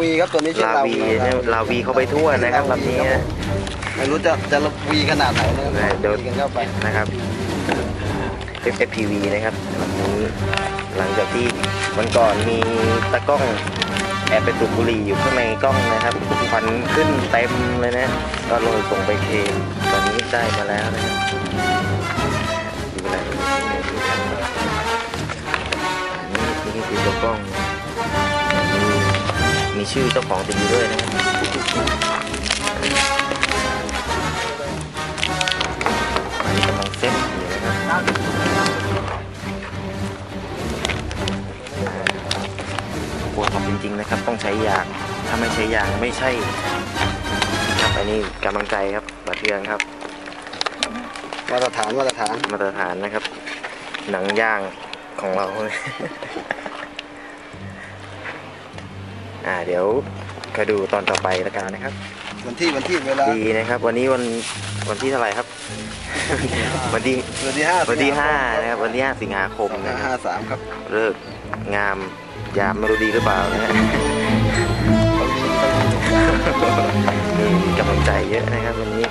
วีครับตัวนี้ชื่อลาลาวีวีเนี่ยลาวีเข้าไปทั่วนะครับลำนี้นะ ไม่รู้จะจะวีขนาดไหนนะครับนะเดี๋ยว วีกันเข้าไปนะครับ FFPV นะครับลำนี้หลังจากที่วันก่อนมีตะกล้องแอบไปสูบบุหรี่อยู่ข้างในกล้องนะครับควันขึ้นเต็มเลยนะ ก็เลยส่งไปเคลมตอนนี้ได้มาแล้วนะครับดูอะไรนี่นี่คือตัวกล้องมี มีชื่อเจ้าของติดอยู่ด้วยนะครับอันนี้กำลังเซ็ตอยู่นะครับปวดขอบจริงๆนะครับ ต้องใช้ยางถ้าไม่ใช้ยางไม่ใช่ครับอันนี้กำลังใจครับบาเทืองครับ มาตรฐานมาตรฐานมาตรฐานนะครับ หนังย่างของเรา อ่าเดี๋ยวคอยดูตอนต่อไปละกันนะครับ วันที่วันที่เวลาดีนะครับ วันนี้วันวันที่เท่าไหร่ครับ วันที่วันที่ห้าวันที่ห้านะครับวันที่ห้าสิงหาคมนะคห้ารับสามครับเลิกงามยามไม่รู้ดีหรือเปล่านะฮะนี่มีกำลังใจเยอะนะครับวันนี้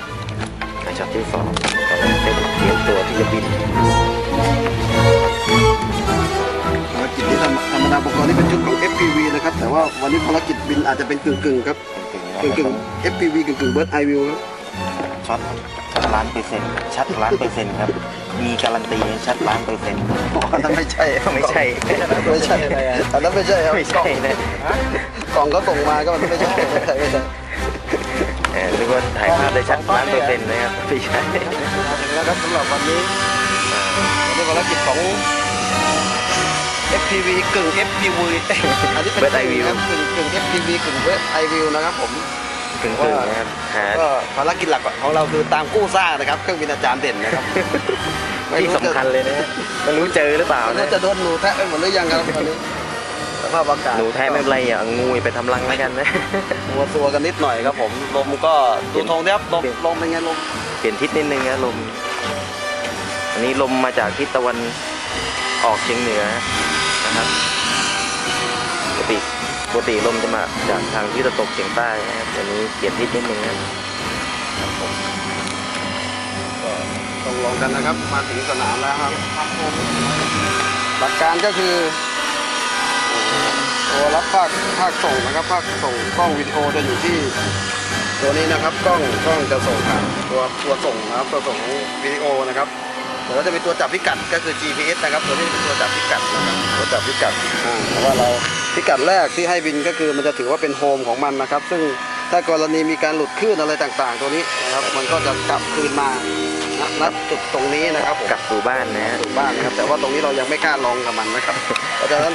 อะช็อตที่สองกำลังเต้นเตรียมตัวที่จะบินภารกิจที่ธรรมธรรมดาอุปกรณ์ที่เป็นชุดของ FPV นะครับ แต่ว่าวันนี้ภารกิจบินอาจจะเป็นกึ่งกึ่งๆครับกึ่งกึ่งกึ่ง FPV กึ่งกึ่งเบิร์ดไอวิวครับๆช็อตช็อตล้านเปอร์เซ็นต์ชัดล้านเปอร์เซ็นต์ครับ มีการันตีชัดล้านเปอร์เซ็นต์อันนั้นไม่ใช่ไม่ใช่ไม่ใช่อันนั้นไม่ใช่ครับไม่ใช่นะกล่องเขาส่งมาก็มันไม่ใช่ไม่ใช่ไม่ใช่เออนึกว่าถ่ายภาพได้ชัดล้านเปอร์เซ็นต์นะครับไม่ใช่ถึงแล้วครับสำหรับวันนี้วันนี้ภารกิจของ FPV กึ่ง FPV อันนี้เป็นเบิร์ดไอวิวครับกึ่งกึ่ง FPV กึ่งเบิร์ดไอวิวนะครับผม กึ่งๆนะครับหา ก็ภารกิจหลักของเราคือตามกู้ซ่านะครับ เครื่องบินอาจารย์เด่นนะครับที่สำคัญเลยนะฮะไม่รู้เจอหรือเปล่าไม่นะรู้จะโดนหนูแทะไปหมดหรือยังครับตอนนี้สภาพอากาศหนูแท้ไม่เป็นไรอย่าเอางูไปทำรังแล้วกันนะตัวตัวกันนิดหน่อยครับผมลมก็ดูทงนะครับลมลมเป็นไงลมเปลี่ยนทิศนิดนึงนะลม อันนี้ลมมาจากทิศตะวันออกเฉียงเหนือ นะครับปกติปกติลมจะมาจากทางทิศตะวันตกเฉียงใต้นะครับอันนี้เปลี่ยนทิศนิดนึงนะครับก็ต้องลองกันนะครับ มาถึงสนามแล้วครับหลักการก็คือตัวรับภาคภาคส่งนะครับภาคส่งกล้องวิดีโอจะอยู่ที่ตัวนี้นะครับกล้องกล้องจะส่งผ่านตัวตัวส่งนะครับตัวส่งวิดีโอนะครับ เดี๋ยวเราจะมีตัวจับพิกัดก็คือ GPS นะครับ ตัวนี้เป็นตัวจับพิกัดนะครับตัวจับพิกัดอ่าแต่ว่าเราพิกัดแรกที่ให้บินก็คือมันจะถือว่าเป็นโฮมของมันนะครับ ซึ่งถ้ากรณีมีการหลุดคลื่นอะไรต่างๆ ตัวนี้นะครับ มันก็จะกลับคืนมาณณจุดตรงนี้นะครับผมกลับสู่บ้านนะฮะสู่บ้านนะครับ แต่ว่าตรงนี้เรายังไม่กล้าลองกับมันนะครับ เพราะฉะนั้น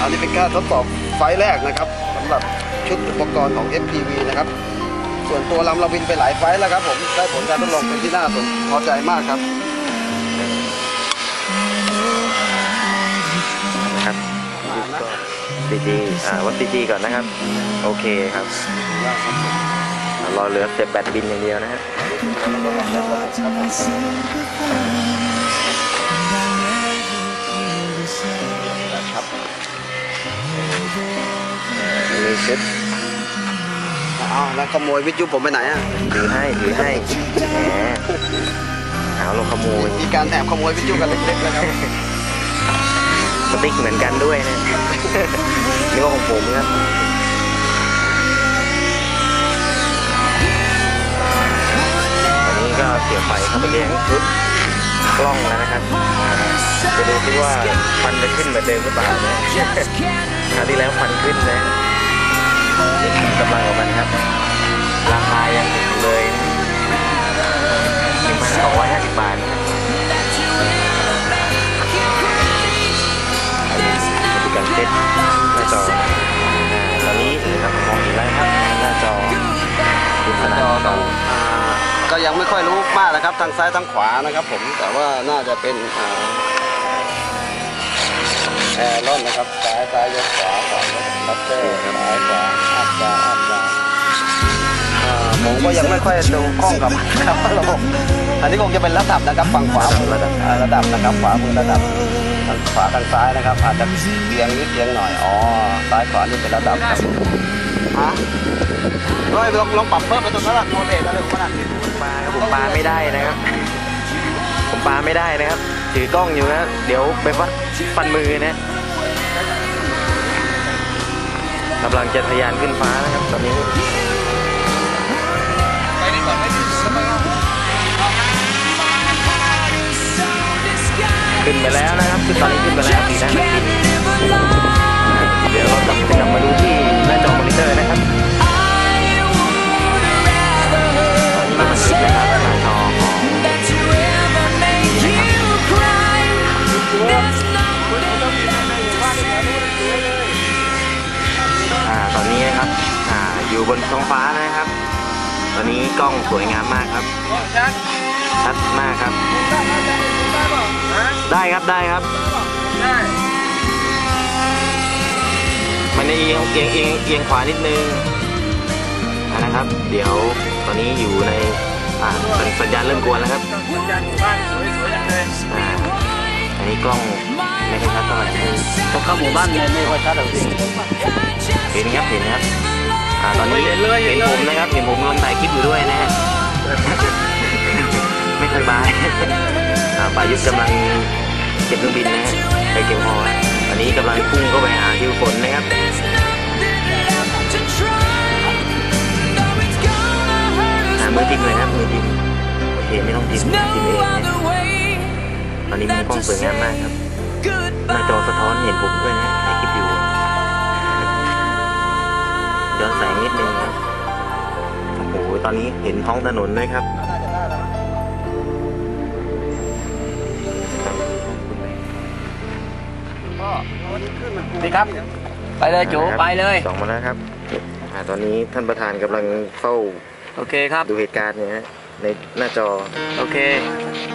อันนี้เป็นการทดสอบไฟล์แรกนะครับสำหรับชุดอุปกรณ์ของ FPV นะครับ ส่วนตัวลำเราบินไปหลายไฟล์แล้วครับผมได้ผลการทดลองเป็นที่น่าสนพอใจมากครับนะครับ ดีจีอ่าวัดดีจีก่อนนะครับ โอเคครับรอเหลือเสียบแบตบินอย่างเดียวนะฮะมีชุดเอาแล้วขโมยวิทยุผมไปไหนอะถือให้ถือให้แหมหาลงขโมยมีการแอบขโมยวิทยุกันเล็กๆนะครับสติ๊กเหมือนกันด้วยนะ นี่ว่าของผมครับอันนี้ก็เสียบไฟเข้าไปเลี้ยงชุดกล้องแล้วนะครับจะดูที่ว่าควันจะขึ้นเหมือนเดิมหรือเปล่านะคราวที่แล้วควันขึ้นนะนี่กำลังของมันครับ ราคายังถูกเลย งซ้ายทางขวานะครับ ผมแต่ว่าน่าจะเป็นอ่าแอร์รอนนะครับซ้ายซ้ายยกขวาขวายกรับเตอร์ซ้ายขวาอัพซ้ายอัพซ้ายอ่าผมก็ยังไม่ค่อยดูคล่องกับนะครับระบบอันนี้คงจะเป็นระดับนะครับฝั่งขวามือระดับอ่าระดับนะครับขวามือระดับทางขวาทางซ้ายนะครับ อาจจะเอียงนิดเอียงหน่อยอ๋อซ้ายขวานี่เป็นระดับครับฮะร้อยลองลองปรับเพิ่มไปตรงนั้นละโมเลตอะไรของมันอะ ปลาครับผมปลาไม่ได้นะครับ ผมปลาไม่ได้นะครับ ถือกล้องอยู่นะเดี๋ยวไปฟันฟันมือนะกำลังจะทะยานขึ้นฟ้านะครับ ตอนนี้ขึ้นไปแล้วนะครับขึ้นตอนนี้ขึ้นไปแล้วสีหน้านักบินเดี๋ยวเราจะกลับมาดูที่หน้าจอมอนิเตอร์นะครับ บนท้องฟ้านะครับ ตอนนี้กล้องสวยงามมากครับ ชัดมากครับ ได้ครับได้ครับ มันจะเอียงเอียงเอียงเอียงขวานิดนึงอ่านะครับ เดี๋ยวตอนนี้อยู่ในอ่าสัญสัญญาณเริ่มกวนแล้วครับอ่าอันนี้กล้องไม่ค่อยชัดเท่าไหร่พอเข้าหมู่บ้านเนี่ยไม่ค่อยชัดหรอกพี่เห็นครับเห็นครับ อ่าตอนนี้เห็นเลยเห็เห็นนเลยผมนะครับเห็นผมกำลังถ่ายคลิปอยู่ด้วยนะฮะไม่ค่อยบายอ่าป่ายุทธกำลังเก็บเครื่องบินนะฮะไปเก็บฮอฮะตอนนี้กำลังพุ่งเข้าไปหาทิวฝนนะครับหามือทิ้งเลยครับมือทิ้งโอเคไม่ต้องทิ้งทิ้งเองนะตอนนี้มุมกล้องสวยงามมากครับหน้าจอสะท้อนเห็นผมด้วยนะถ่ายคลิปอยู่ ย้อนแสงนิดนึงครับโอ้โหตอนนี้เห็นท้องถนนด้วยครับนี่ครับ ไปเลยจูไปเลยสองมาแล้วครับอ่าตอนนี้ท่านประธานกำลังเฝ้าโอเคครับดูเหตุการณ์เนี่ยฮะในหน้าจอโอเค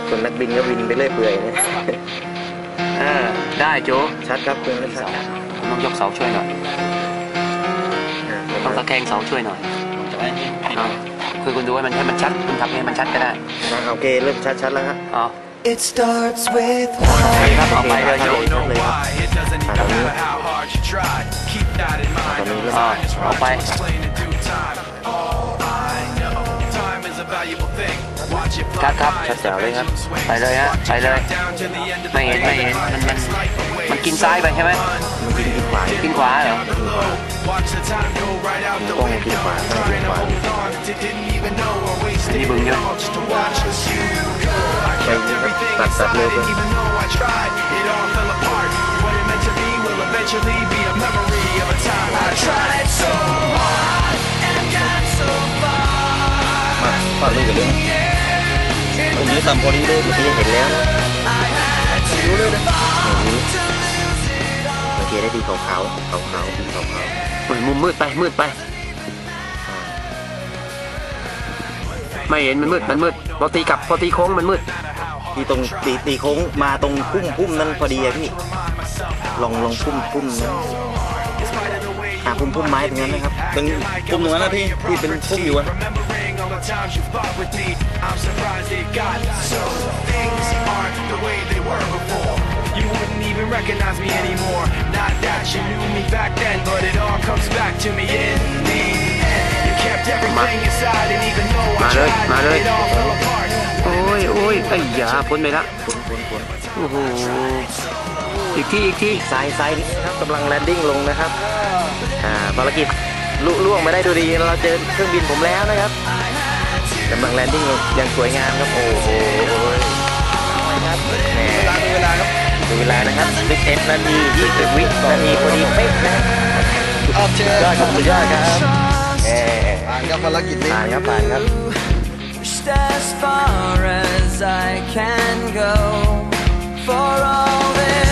ส่วนนักบินก็บินไปเรื่อยเปื่อยนะเออได้จูชัดครับคุณชัดผมต้องยกเสาช่วยหน่อยอ่า ต้องตะแคงเสาช่วยหน่อยเอาคือคุณดูให้มันให้มันชัด คุณทำให้มันชัดก็ได้อ่าโอเคเริ่มชัดชัดๆแล้วครับอ๋อ It starts with โอเคครับต่อไปเลยชัดจูเลยชัดเลยครับ It doesn't Ah, even también. matter how hard you try. Keep that in mind. también. Your Ah, time is เอาไป right. Explain in due time. All I know, time is a valuable thing. Watch it ครับ fly ครับ by ชัด as แจ๋ the วเลยครับ pendulum swings. ไปเลยฮะ ไปเลย Down to the end of the ไม่เห็นไม่เห็น มันมันมันกินซ้ายไปใช่ไหม มันกินที่ขวากินขวาเหรอ Watch the time go right out the กล้อง window. กินขวาต้องกิน Trying ข to วา hold on to didn't even know or อัน wasted นี้บึงเยอะ all just to watch you go. I ไป kept นี่ครับ everything ตัดตัด inside, เร็วไป and even though I tried, it all fell apart. What it meant to be will eventually be a memory of a time I tried so hard and got so far. มาฝากลูกกันเลยผมยืนตามพอดีเลยเมื่อกี้เห็นแล้วนะรู้เลยนะ โอเคได้ดีขาวขาวขาวขาวดีขาวขาวเฮ้ยมุมมืดไปมืดไป ไม่เห็นมันมืดมันมืดพอตีกลับพอตีโค้งมันมืดที่ตรงตีตีโค้งมาตรงพุ่มพุ่มนั้นพอดีอะพี่ลองลองพุ่มพุ่มนั้นอ่าพุ่มพุ่มไม้ตรงนั้นนะครับตรงพุ่มตรงนั้นนะพี่ที่เป็นพุ่มอยู่อะ you fought with me, I'm surprised it got so. Things aren't the way they were before. You wouldn't even recognize me anymore. Not that you knew me back then, but it all comes back to me in the end. You kept everything inside, and even though I มาเลย tried, มาเลย it all fell apart. โอ้ยโอ้ยไอ้ยาพ้นไปละพุ่มพุ่มพุ่มโอ้โหอีกที่อีกที่ซ้ายซ้ายนี่ครับกำลังแลนดิ้งลงนะครับอ่าภารกิจลุล่วงมาได้ดูดีเราเจอเครื่องบินผมแล้วนะครับกำลังแลนดิ้งลงอย่างสวยงามครับโอ้โหครับแหมเวลาครับ ถึงเวลานะครับ11นาที20วินาทีพอดีเป๊ะนะโอเคยอดครับสุดยอดครับเอ่ผ่านครับภารกิจนี้ผ่านครับผ่านครับ as far as I can go for all this.